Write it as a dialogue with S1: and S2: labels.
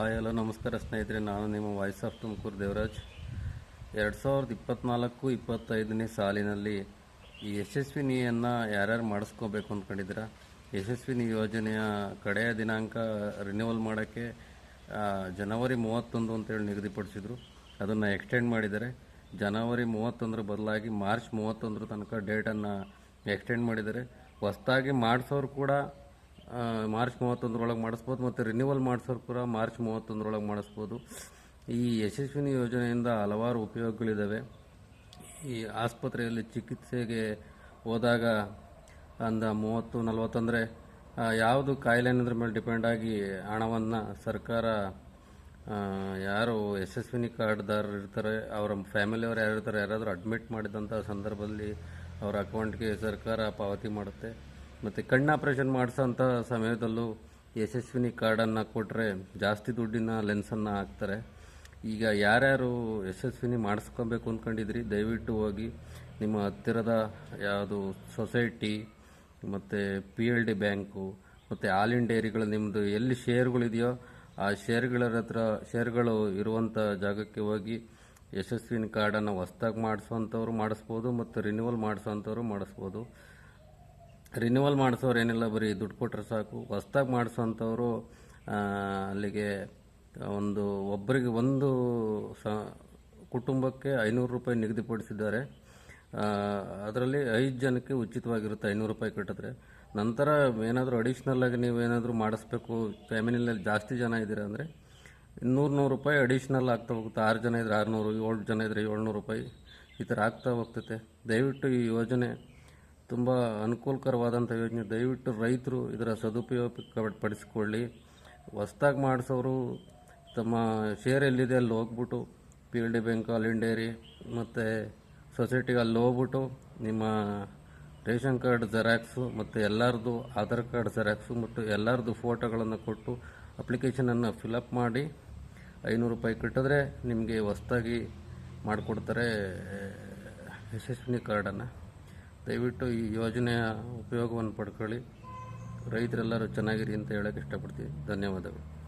S1: Hi, hello, ನಮಸ್ಕಾರ ಸ್ನೇಹಿತರೆ. ನಾನು ನಿಮ್ಮ ವಾಯ್ಸ್ ಆಫ್ ತುಮಕೂರು ದೇವರಾಜ್. ಎರಡು ಸಾವಿರದ ಇಪ್ಪತ್ತ್ನಾಲ್ಕು ಇಪ್ಪತ್ತೈದನೇ ಸಾಲಿನಲ್ಲಿ ಈ ಯಶಸ್ವಿನಿಯನ್ನು ಯಾರ್ಯಾರು ಮಾಡಿಸ್ಕೋಬೇಕು ಅಂದ್ಕೊಂಡಿದ್ದೀರಾ? ಯಶಸ್ವಿನಿ ಯೋಜನೆಯ ಕಡೆಯ ದಿನಾಂಕ ರಿನ್ಯೂವಲ್ ಮಾಡೋಕ್ಕೆ ಜನವರಿ ಮೂವತ್ತೊಂದು ಅಂತೇಳಿ ನಿಗದಿಪಡಿಸಿದ್ರು. ಅದನ್ನು ಎಕ್ಸ್ಟೆಂಡ್ ಮಾಡಿದ್ದಾರೆ. ಜನವರಿ ಮೂವತ್ತೊಂದರ ಬದಲಾಗಿ ಮಾರ್ಚ್ ಮೂವತ್ತೊಂದರ ತನಕ ಡೇಟನ್ನು ಎಕ್ಸ್ಟೆಂಡ್ ಮಾಡಿದ್ದಾರೆ. ಹೊಸ್ದಾಗಿ ಮಾಡಿಸೋರು ಕೂಡ ಮಾರ್ಚ್ ಮೂವತ್ತೊಂದರೊಳಗೆ ಮಾಡಿಸ್ಬೋದು ಮತ್ತು ರಿನ್ಯೂವಲ್ ಮಾಡಿಸೋರು ಕೂಡ ಮಾರ್ಚ್ ಮೂವತ್ತೊಂದರೊಳಗೆ ಮಾಡಿಸ್ಬೋದು. ಈ ಯಶಸ್ವಿನಿ ಯೋಜನೆಯಿಂದ ಹಲವಾರು ಉಪಯೋಗಗಳಿದ್ದಾವೆ ಈ ಆಸ್ಪತ್ರೆಯಲ್ಲಿ ಚಿಕಿತ್ಸೆಗೆ ಹೋದಾಗ ಅಂದ ಮೂವತ್ತು, ನಲವತ್ತಂದರೆ ಯಾವುದು ಕಾಯಿಲೆನದ್ರ ಮೇಲೆ ಡಿಪೆಂಡ್ ಆಗಿ ಹಣವನ್ನು ಸರ್ಕಾರ ಯಾರು ಯಶಸ್ವಿನಿ ಕಾರ್ಡ್ದಾರರು ಇರ್ತಾರೆ, ಅವರ ಫ್ಯಾಮಿಲಿಯವರು ಯಾರು ಇರ್ತಾರೆ ಯಾರಾದರೂ ಅಡ್ಮಿಟ್ ಮಾಡಿದಂಥ ಸಂದರ್ಭದಲ್ಲಿ ಅವರ ಅಕೌಂಟ್ಗೆ ಸರ್ಕಾರ ಪಾವತಿ ಮಾಡುತ್ತೆ. ಮತ್ತು ಕಣ್ಣು ಆಪ್ರೇಷನ್ ಮಾಡಿಸೋಂಥ ಸಮಯದಲ್ಲೂ ಯಶಸ್ವಿನಿ ಕಾರ್ಡನ್ನು ಕೊಟ್ಟರೆ ಜಾಸ್ತಿ ದುಡ್ಡಿನ ಲೆನ್ಸನ್ನು ಹಾಕ್ತಾರೆ. ಈಗ ಯಾರ್ಯಾರು ಯಶಸ್ವಿನಿ ಮಾಡಿಸ್ಕೊಬೇಕು ಅಂದ್ಕೊಂಡಿದ್ರಿ ದಯವಿಟ್ಟು ಹೋಗಿ ನಿಮ್ಮ ಹತ್ತಿರದ ಯಾವುದು ಸೊಸೈಟಿ, ಮತ್ತು ಪಿ ಎಲ್ ಡಿ ಬ್ಯಾಂಕು, ಮತ್ತು ಆಲ್ ಇನ್ ಡೈರಿಗಳು ನಿಮ್ಮದು ಎಲ್ಲಿ ಶೇರ್ಗಳಿದೆಯೋ ಆ ಶೇರ್ಗಳ ಹತ್ರ, ಶೇರ್ಗಳು ಇರುವಂಥ ಜಾಗಕ್ಕೆ ಹೋಗಿ ಯಶಸ್ವಿನಿ ಕಾರ್ಡನ್ನು ಹೊಸ್ದಾಗಿ ಮಾಡಿಸೋವಂಥವ್ರು ಮಾಡಿಸ್ಬೋದು, ಮತ್ತು ರಿನ್ಯೂವಲ್ ಮಾಡಿಸೋವಂಥವ್ರು ಮಾಡಿಸ್ಬೋದು. ರಿನ್ಯೂವಲ್ ಮಾಡಿಸೋರು ಏನಿಲ್ಲ, ಬರೀ ದುಡ್ಡು ಕೊಟ್ಟರೆ ಸಾಕು. ಹೊಸ್ದಾಗಿ ಮಾಡಿಸೋವಂಥವ್ರು ಅಲ್ಲಿಗೆ ಒಂದು ಒಬ್ಬರಿಗೆ ಒಂದು ಸ, ಕುಟುಂಬಕ್ಕೆ ಐನೂರು ರೂಪಾಯಿ ನಿಗದಿಪಡಿಸಿದ್ದಾರೆ ಅದರಲ್ಲಿ ಐದು ಜನಕ್ಕೆ ಉಚಿತವಾಗಿರುತ್ತೆ ಐನೂರು ರೂಪಾಯಿ ಕಟ್ಟಿದ್ರೆ. ನಂತರ ಏನಾದರೂ ಅಡಿಷ್ನಲ್ ಆಗಿ ನೀವು ಏನಾದರೂ ಮಾಡಿಸ್ಬೇಕು ಫ್ಯಾಮಿಲಿನಲ್ಲಿ ಜಾಸ್ತಿ ಜನ ಇದ್ದೀರಾ ಅಂದರೆ, ಇನ್ನೂರು ನೂರು ರೂಪಾಯಿ ಅಡಿಷ್ನಲ್ ಆಗ್ತಾ ಹೋಗುತ್ತೆ. ಆರು ಜನ ಇದ್ದರೆ ಆರುನೂರು, ಏಳು ಜನ ಇದ್ದರೆ ಏಳ್ನೂರು ರೂಪಾಯಿ ಈ ಥರ ಆಗ್ತಾ ಹೋಗ್ತೈತೆ. ದಯವಿಟ್ಟು ಈ ಯೋಜನೆ ತುಂಬ ಅನುಕೂಲಕರವಾದಂಥ ಯೋಜನೆ. ದಯವಿಟ್ಟು ರೈತರು ಇದರ ಸದುಪಯೋಗ ಪಡಿಸಿಕೊಳ್ಳಿ ಹೊಸ್ದಾಗಿ ಮಾಡಿಸೋರು ತಮ್ಮ ಶೇರ್ ಎಲ್ಲಿದೆ ಅಲ್ಲಿ ಹೋಗ್ಬಿಟ್ಟು ಪಿ ಎಲ್ ಡಿ ಬ್ಯಾಂಕ್ ಆಲ್ ಇಂಡೇರಿ ಮತ್ತು ಸೊಸೈಟಿಗೆ ಅಲ್ಲಿ ಹೋಗ್ಬಿಟ್ಟು ನಿಮ್ಮ ರೇಷನ್ ಕಾರ್ಡ್ ಜೆರಾಕ್ಸು ಮತ್ತು ಎಲ್ಲರದ್ದು ಆಧಾರ್ ಕಾರ್ಡ್ ಜೆರಾಕ್ಸು ಮತ್ತು ಎಲ್ಲರದ್ದು ಫೋಟೋಗಳನ್ನು ಕೊಟ್ಟು ಅಪ್ಲಿಕೇಶನನ್ನು ಫಿಲಪ್ ಮಾಡಿ, ಐನೂರು ರೂಪಾಯಿ ಕಟ್ಟಿದ್ರೆ ನಿಮಗೆ ಹೊಸ್ದಾಗಿ ಮಾಡಿಕೊಡ್ತಾರೆ ಯಶಸ್ವಿನಿ ಕಾರ್ಡನ್ನು ದಯವಿಟ್ಟು ಈ ಯೋಜನೆಯ ಉಪಯೋಗವನ್ನು ಪಡ್ಕೊಳ್ಳಿ. ರೈತರೆಲ್ಲರೂ ಚೆನ್ನಾಗಿರಿ ಅಂತ ಹೇಳಕ್ಕೆ ಇಷ್ಟಪಡ್ತೀವಿ ಧನ್ಯವಾದಗಳು.